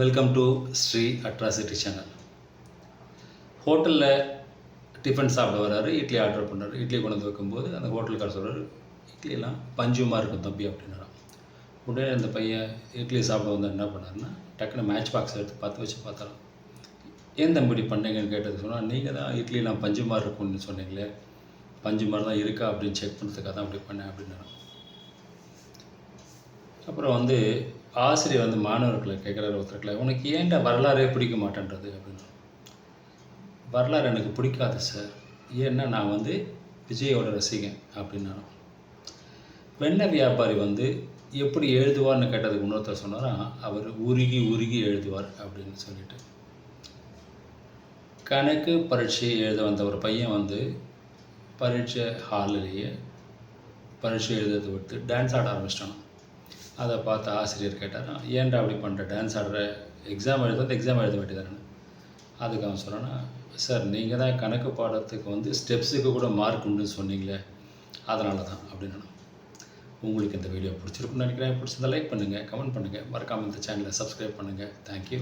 Welcome to Sri atrocity channel ஹோட்டலில் tiffin சாப்பிட வர்றாரு இட்லி ஆர்டர் பண்ணுறாரு இட்லி கொண்டு வந்து வைக்கும்போது அந்த ஹோட்டலுக்கார சொல்கிறார் இட்லியெல்லாம் பஞ்சுமாக இருக்கும் தம்பி அப்படின்னாராம். உடனே அந்த பையன் இட்லி சாப்பிட வந்து என்ன பண்ணாருன்னா டக்குன்னு மேட்ச் பாக்ஸ் எடுத்து பார்த்து வச்சு பார்த்தாராம். ஏன் தம்பி பண்ணீங்கன்னு கேட்டது சொன்னால் நீங்கள் தான் இட்லிலாம் பஞ்சு மாதிரி இருக்கும்னு சொன்னீங்களே பஞ்சு மாதிரி தான் இருக்கா அப்படின்னு செக் பண்ணுறதுக்காக தான் அப்படி பண்ணேன் அப்படின்னாராம். அப்புறம் வந்து ஆசிரியர் வந்து மாணவர்களை கேட்குறாரு ஒருத்தர்களை உனக்கு ஏன்டா வரலாறே பிடிக்க மாட்டேன்றது? அப்படின்னு. வரலாறு எனக்கு பிடிக்காது சார் ஏன்னா நான் வந்து விஜயோட ரசிகன் அப்படின்னாலும் வெண்ணெய் வியாபாரி வந்து எப்படி எழுதுவார்னு கேட்டதுக்கு இன்னொருத்தர் சொன்னாரா அவர் உருகி உருகி எழுதுவார் அப்படின்னு சொல்லிட்டு. கணக்கு பரீட்சை எழுத வந்த ஒரு பையன் வந்து பரீட்சை ஹாலிலேயே பரீட்சை எழுதுறதை விட்டு டான்ஸ் ஆட ஆரம்பிச்சிட்டான் அதை பார்த்து ஆசிரியர் கேட்டார் ஏன்டா அப்படி பண்ணுற டான்ஸ் ஆடுற எக்ஸாம் எழுத எக்ஸாம் எழுத வேண்டியதானே அதுக்கு அவன் சொன்னான்னா சார் நீங்கள் தான் கணக்கு பாடத்துக்கு வந்து ஸ்டெப்ஸுக்கு கூட மார்க் உண்டுன்னு சொன்னீங்களே அதனால தான் அப்படின்னு உங்களுக்கு இந்த வீடியோ பிடிச்சிருக்குன்னு நினைக்கிறேன். பிடிச்சிருந்தா லைக் பண்ணுங்கள் கமெண்ட் பண்ணுங்கள் மறக்காமல் இந்த சேனலை சப்ஸ்கிரைப் பண்ணுங்கள் தேங்க்யூ